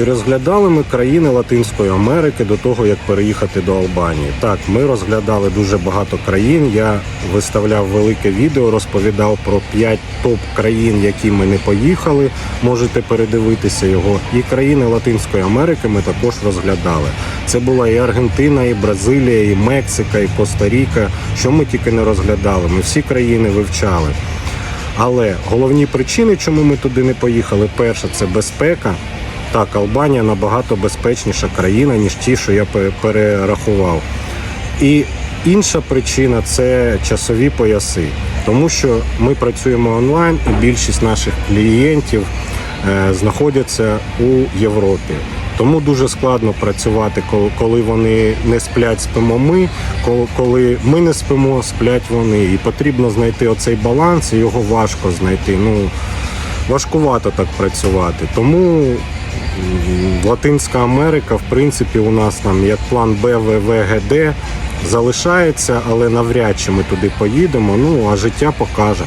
Чи розглядали ми країни Латинської Америки до того, як переїхати до Албанії? Так, ми розглядали дуже багато країн. Я виставляв велике відео, розповідав про 5 топ країн, які ми не поїхали. Можете передивитися його. І країни Латинської Америки ми також розглядали. Це була і Аргентина, і Бразилія, і Мексика, і Коста-Ріка. Що ми тільки не розглядали. Ми всі країни вивчали. Але головні причини, чому ми туди не поїхали, перше це безпека. Так, Албанія набагато безпечніша країна, ніж ті, що я перерахував. І інша причина це часові пояси, тому що ми працюємо онлайн, і більшість наших клієнтів е, знаходяться у Європі. Тому дуже складно працювати, коли- вони не сплять, спимо ми. Коли ми не спимо, сплять вони. І потрібно знайти оцей баланс, і його важко знайти. Ну важкувато так працювати. Тому Латинська Америка, в принципі, у нас там як план Б, В, В, Г, Д залишається, але навряд чи ми туди поїдемо. Ну а життя покаже.